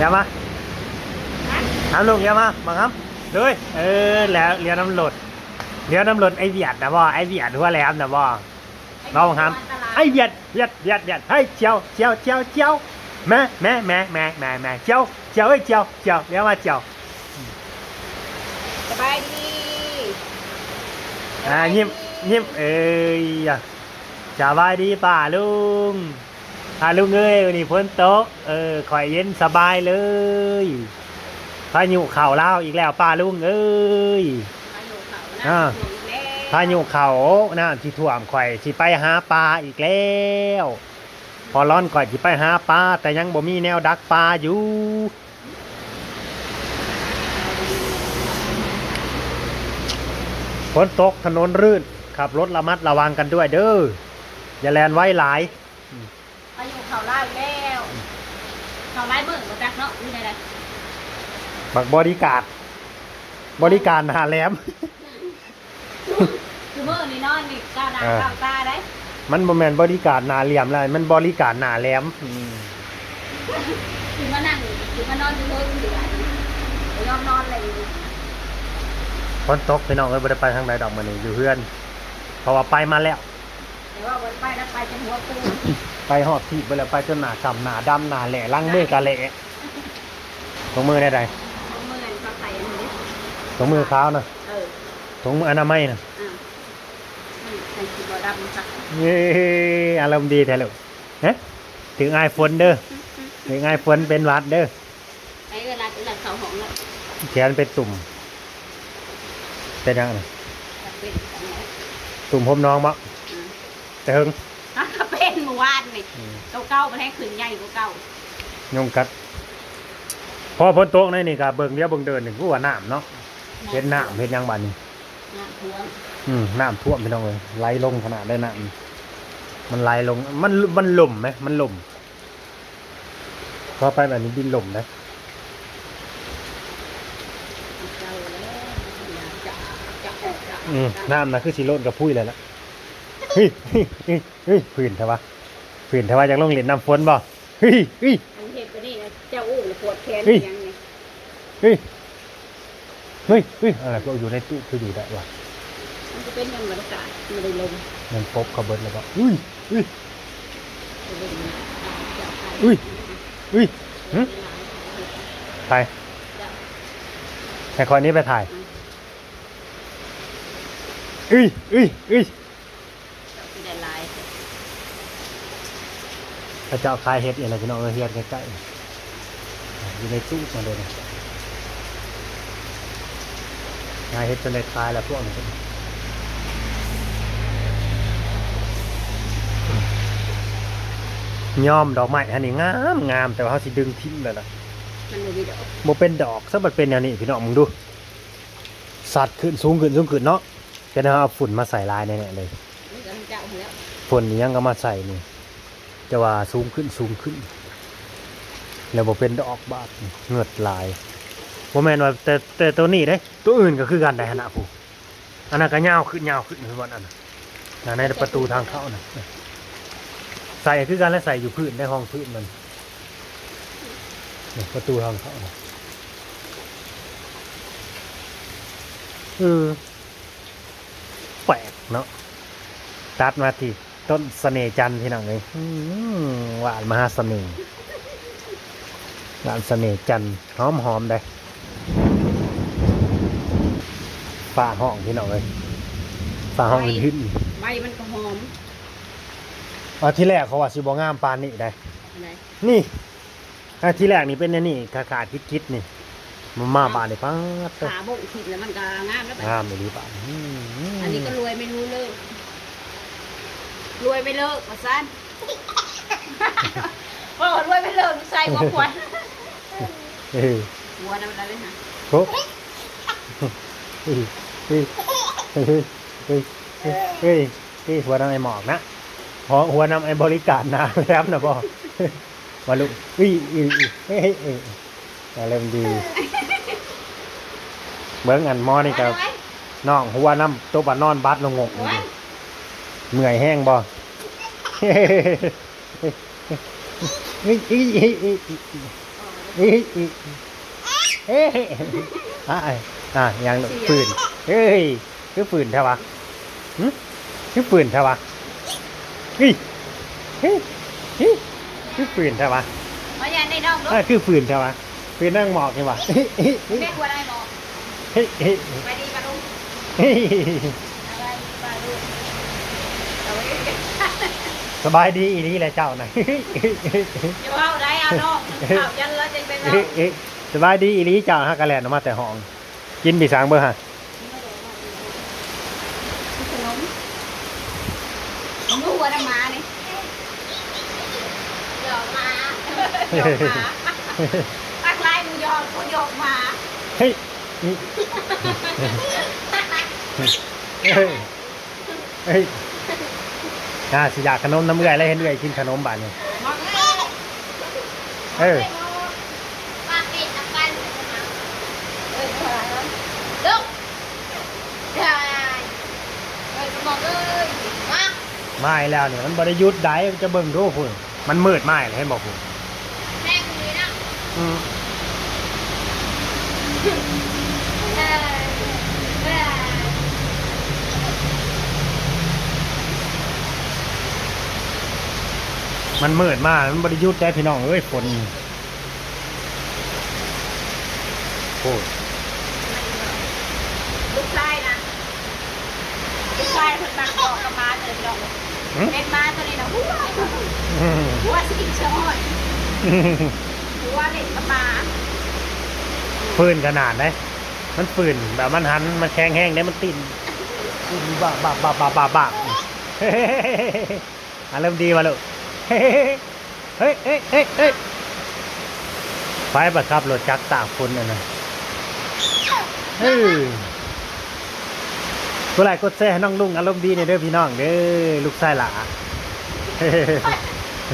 เดี๋ยวมาทำลูกเดี๋ยวมามาครับด้วยเออแล้วเรียนน้ำหลดเรียนน้ำหลดไอเวียดนะบ่ไอเวียดหัวแหลมนะบ่น้องครับไอเวียดเวียดเวียดเวียดเฮ้ยเจียวเจียวเจียวเจียวแม่แม่แม่แม่แม่แม่เจียวเจียวเอ้ยเจียวเจียวเดี๋ยวมาเจียวสบายดีอ่ายิ้มยิ้มเอ้ยสบายดีป่าลุง ป่าลุงเอ้ยวันนี้ฝนตกเออข่อยเย็นสบายเลยพายุเข่าเล่าวอีกแล้วป่าลุงเอ้ยอ่าพายุเขาน้ำที่ท่วมข่อยสิไปหาปลาอีกแล้ว พอร้อนข่อยสิไปหาปลาแต่ยังบ่มีแนวดักปลาอยู่ฝนตกถนนรื่น ขับรถระมัดระวังกันด้วยเด้ออย่าแลนไว้หลาย อายุเขาไล่แล้วเขาไล่เบิ่งบ่จักเนาะนี่ได้บักบริการดบริการหาแหลม คือมื้อนี้นอนนี่ก้าวหน้าเออก้าวตาได้มันบ่แม่นบริการหนาเหลี่ยมเลยมันบริการหนาแหลมอืมคือมานั่งคือมานอนอยู่เพิ่นอยู่อันนี้บ่ยอมนอนเลยฝนตกพี่น้องเอ้ยบ่ได้ไปทางใดดอกมื้อนี้อยู่เพื่อน เพราะว่าไปมาแล้วแต่ ว่าวันไปแล้วไปจนหัวปูไปหอดที่ไปแล้วไปจนหนาฉ่ำหนาดำหนาแหล่ล่างมือกะแหล่ตรงมือได้ใดเอามือนั่นก็ใส่อันนี้ตรงมือขาวนะเออตรงมืออนามัยนะอ่ามันใส่สีบ่ดำสักเย้อารมณ์ดีแท้ลูกฮะถึงไอฝนเด้อถึงไอฝนเป็นหวัดเด้อไอ้เวลาเป็นหลังเขาหองแล้วแขนเป็นตุ่มเป็นยังไงจะเป็นอันนี้ตุ่มพรมน้องบ่อืม แต่เฮิงอะก็เป็นเมื่อวานนี่เก่าๆมันให้ขึ้นใหญ่กว่าเก่ายงกัด พอฝนตกในนี่ก็เบิ่งเดียวเบิ่งเดินนี่กูว่าน้ำเนาะเห็นน้ำเห็นหยังบัดนี้ น้ำท่วมอืมน้ำท่วมพี่น้องเลยไหลลงขนาดได้น้ำมันไหลลง มันมันหล่มไหมมันหล่มพอไปแบบนี้ดินหล่มนะเก่าแล้วจะจะออกจะอืมน้ำนะคือสีโลดกับพุ้ยเลยละ เฮ้ยเฮ้ยเฮ้ยเฮ้ยผื่นเถอะวะผื่นเถอะวะจากลงเหรียญน้ำฝนบ่เฮ้ยเฮ้ยอันเห็นไปนี่นะเจ้าอู้เลยปวดแขนเฮ้ยยังไงเฮ้ยเฮ้ยเฮ้ยอะไรก็อยู่ในตู้คืออยู่ได้วะมันจะเป็นยังบรรยากาศไม่ได้ลงมันปบเขาเบิดแล้วก็อุ้ยอุ้ยไม่ได้ลงเจ้าใครอุ้ยอุ้ยหึถ่ายแต่คนนี้ไปถ่ายอุ้ยอุ้ยอุ้ย ไม่ได้ลาย พระเจ้าคายเห็ดอะไรพี่น้องเอ้ยเฮ็ดใกล้ๆอยู่ในตู้มาเลยนะคายเห็ดจนได้คายแล้วพวกนี้ย้อมดอกไม้อันนี้งามงามแต่ว่าเขาสิดึงทิ้งเลยล่ะมันไม่มีดอกโมเป็นดอกซะมันเป็นแนวนี้พี่น้องมึงดู สัตว์ขึ้นสูงขึ้นสูงขึ้นเนาะจะได้เอาฝุ่นมาใส่ลายแน่ๆเลยมันก็เจ้าแล้ว ฝุ่นนี้ยังก็มาใส่นี่ จะว่าสูงขึ้นสูงขึ้น แล้วบ่เป็นดอกบาดเงือดลายบ่แม่นว่าแต่แต่ตัวนี้เด้ ตัวอื่นก็คือกันได้ขนาดผู้อันนั้นก็ยาวขึ้นยาวขึ้นคือว่าอันนั้นนะในประตูทางเข้านะใส่คือกันและใส่อยู่พื้นในห้องพื้นมันประตูทางเข้าน่ะเออแปลกเนาะตัดมาที่ ต้นเสน่ห์จันทร์ที่นั่งเลยอื้อหือหวานมหาเสน่ห์หวานเสน่ห์จันทร์หอมหอมๆได้ฝ่าห้องที่นั่งเลยฝ่าห้องเป็นขึ้นใบมันก็หอมอาที่แรกเขาว่าสิบงามปานนี่ได้ อะไรนี่อาที่แรกนี่เป็นอันนี่ขาขาดคิดคิดๆนี่มันมาบานเลยป้าดเด้อขาโบกผิดแล้วมันก็งามแล้วแบบงามไม่ดีป่านอืมอันนี้ก็รวยไม่รู้เลิก รวยไม่เลิกมาสั้นว่ารวยไม่เลิกใส่หัวขวดเออหัวน้ำอะไรนะครบเฮ้ยเฮ้ยเฮ้ยเฮ้ยเฮ้ยเฮ้ยเฮ้ยหัวน้ำไอหมอกนะหัวหัวน้ำไอบริการนะแล้วนะบอกมาลุกเฮ้ยเฮ้ยเฮ้ยเฮ้ยเฮ้ยอะไรมันดีเบิ้งอันหมอนี่กับน้องหัวน้ำตัวบานนอนบัดลงงกนี่ดิ เมื่อยแห้งบ่เฮ้ยเฮ้ยเฮ้ยเฮ้ยเฮ้ยเฮ้ยออกมาอีอีเฮ้ยอะอะยังปืนเฮ้ยคือปืนใช่ปะหึคือปืนใช่ปะเฮ้ยเฮ้ยเฮ้ยคือปืนใช่ปะมาอย่าได้น้องลูกอะคือปืนใช่ปะปืนนั่งหมอกใช่ปะเฮ้ยเฮ้ยแม่กลัวได้บอกเฮ้ยเฮ้ยไปดีปะลุงเฮ้ยอะไรปะลุงเอาไว้ สบายดีอีนี่แหละเจ้าน่ะเฮ้ยเฮ้ยเฮ้ยอย่าเอาได้เอาน้องข่าวยันแล้วจะเป็นเราเฮ้ยเฮ้ยสบายดีอีนี่เจ้าฮะกระแลนออกมาแต่ห้อง กินปีสางเบอร์ฮะขนมลูกวัวน้ำมาเนี่ยหยอกมาหยอกมาตักไล่มึงหยอกกูหยอกมาเฮ้ยนี่เฮ้ย เฮ้ยอ่าสิอยากขนมน้ำเอื่อยแล้วเห็นเอื่อยกินขนมบานนี่มองเลยเออปากปิดตะกันเออเท่าไหร่แล้วลูกได้เออมองเลยมาไม่แล้วเนี่ยมันบริยุทธ์ได้จะเบิ่งดูพุ่นมันมืดไม่เลยให้บอกพุ่นแม่กูนี่นะอืม เออเออ มันมืดมาก มันบริยุทธ์ได้พี่น้องเอ้ยฝนโอ้ยลูกชายนะลูกชายคนบางบอกกับมาเลยดอกหึเป็นมาตัวนี้นะหัวอืมหัวสกินชอยหัวเล่นกับมาฟืนขนาดไหนมันฟืนแบบมันหันมันแข็งแห้งได้มันตินบ้าบ้าบ้าบ้าบ้าบ้าเฮ้ยอารมณ์ดีวะลูก เฮ้ยเฮ้ยเฮ้ยเฮ้ยไฟประครับรถจักรตากฝนน่ะนะเฮ้ยกูไลค์กดแซ่ให้น้องลุงอารมณ์ดีในอยเด้อพี่น้องเด้อลูกชายหล่าเฮ้ย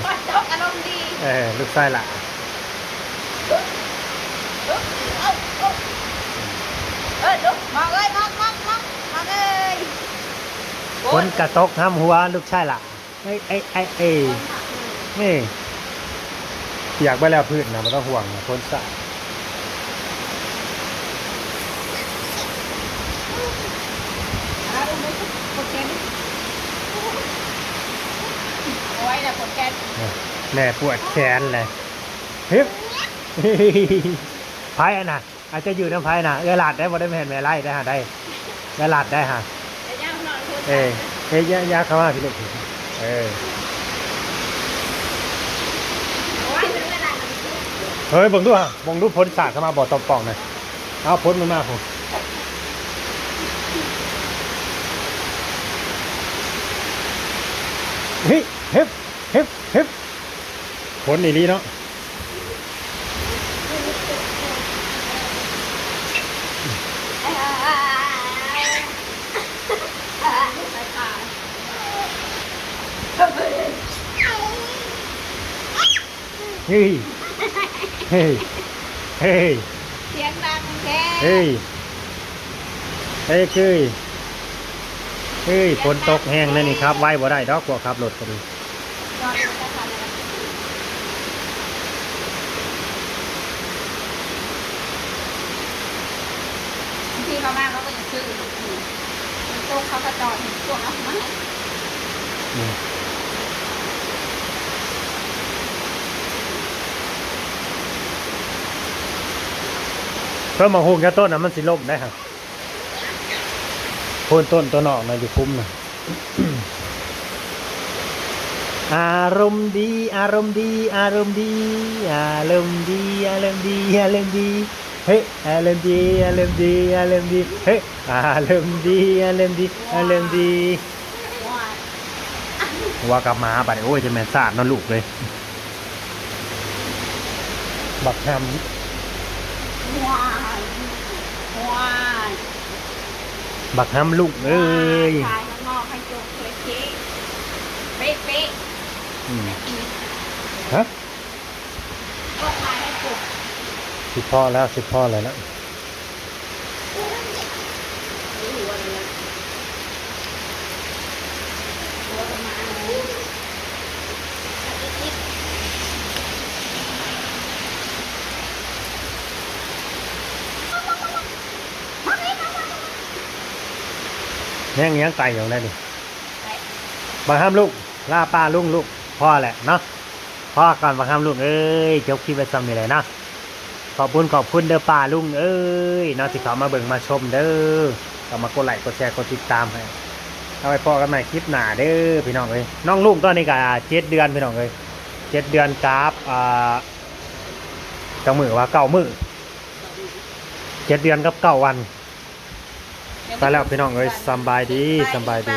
ปัดจกอารมณ์ดีเออลูกชายหล่าเออลูกมองเลยมองมองมองมองเลยฝนกระตกห้ามหัวลูกชายหล่าเอ้ยเอ้ยเอ้ยเอ้ย นี่อยากไปแล้วพืชนะมันต้องห่วงนะคนสะเอาดูมือปวดแขนโอ้ยนะปวดแขนแม่ปวดแขนเลยฮึบไพ่อะนะอาจจะอยู่น้ำไพ่นะเออหลาดได้บ่ได้แม่นแม่ไล่ได้ฮะได้แม่หลาดได้ฮะเดี๋ยวย่างนอนคุณเอ้ยเอ้ยอยาอยาเข้ามาพี่ลูกเออ โอ้ยถึงเวลา เฮ้ยบ่งดูฮะบ่งดูพ้นสาดเข้ามาบ่อตบป่องหน่อยเอาพ้นมันมาผมเฮ้ยเฮ็บเฮ็บเฮ็บพ้นอีลีเนาะเฮ้ย เฮ้ย เฮ้ย เสียงดังแค่เฮ้ย เฮ้ยเฮ้ยเฮ้ยฝนตกแห้งนั่นนี่ครับ ไว้บ่ได้ดอกกว่าขับรถก็ดีนอนอยู่ใต้คานเลยนะบางทีเขามาเขาก็จะซื้อมันโต๊ะเขาก็จอดพวกเอามาให้ เพิ่มมาหูแค่ต้นนะมันสิล่มได้ครับโคนต้นตัวนอกนะอยู่คุ้มนะอารมณ์ดี อารมณ์ดี อารมณ์ดี อารมณ์ดี อารมณ์ดี อารมณ์ดี เฮ้ยอารมณ์ดี อารมณ์ดี อารมณ์ดี เฮ้ยอารมณ์ดี อารมณ์ดี อารมณ์ดีว่ากับมาบัดโอ้ยจะแม่นสาดเนอนลูกเลย บักแฮม บักแฮมลูกเอ้ยขายข้างนอกให้จุกเลยเค้กเป๊ะเป๊ะอืมฮะก็ขายให้จุกสิพ่อแล้วสิพ่อเลยนะ รู้หัวเลยนะหัวประมาณนี้ แห้งยังไก่อย่างนั้นนี่บางห้ามลูกล่าป้าลุงลูกพ่อแหละเนาะพ่อก่อนบางห้ามลูกเอ้ยจบคลิปไปซ้ำนี่เลยเนาะขอบคุณขอบคุณเด้อป้าลุงเอ้ยเนาะที่เขามาเบิ่งมาชมเด้อเขามากดไลค์กดแชร์กดติดตามให้เอาไปพอกันใหม่คลิปหน้าเด้อพี่น้องเอ้ยน้องลูกตอนนี้ก็เจ็ดเดือนพี่น้องเอ้ยเจ็ดเดือนกราฟอ่าจังมือว่าเก้ามือเจ็ดเดือนกับเก้าวัน ไปแล้วพี่น้องเอ้ยสำบายดีสำบายดี